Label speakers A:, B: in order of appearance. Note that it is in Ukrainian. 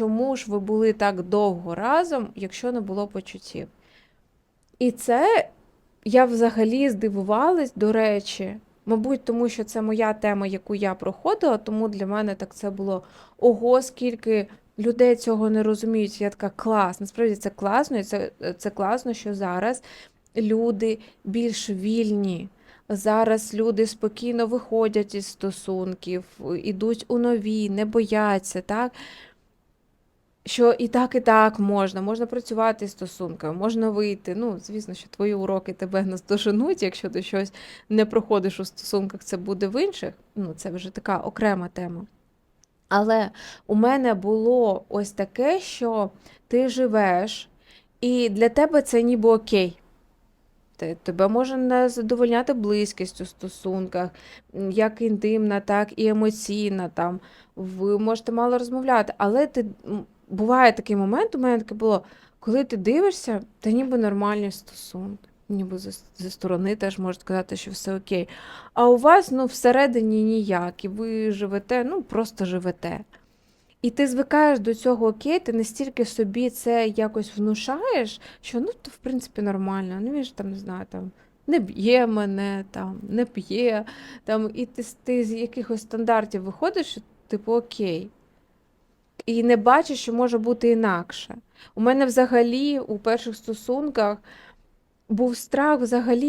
A: чому ж ви були так довго разом, якщо не було почуттів? І це я взагалі здивувалась, до речі, мабуть, тому що це моя тема, яку я проходила, тому для мене так це було ого, скільки людей цього не розуміють. Я така клас. Насправді це класно, і це, це класно, що зараз люди більш вільні. Зараз люди спокійно виходять із стосунків, ідуть у нові, не бояться, так? Що і так, і так можна, можна працювати стосунками, можна вийти. Ну, звісно, що твої уроки тебе наздоженуть, якщо ти щось не проходиш у стосунках, це буде в інших. Ну, це вже така окрема тема. Але у мене було ось таке, що ти живеш, і для тебе це ніби окей. Тебе може не задовольняти близькість у стосунках, як інтимна, так і емоційна. Там. Ви можете мало розмовляти, але ти, буває такий момент, у мене таке було, коли ти дивишся, та ніби нормальні стосунки. Ніби зі, сторони теж можуть сказати, що все окей. А у вас ну, всередині ніяк, і ви живете, ну просто живете. І ти звикаєш до цього окей, ти настільки собі це якось внушаєш, що ну то в принципі нормально. Ну він ж там не знаю, там не б'є мене, там не п'є, там, і ти, ти з якихось стандартів виходиш, що типу окей. І не бачиш, що може бути інакше. У мене взагалі у перших стосунках був страх взагалі.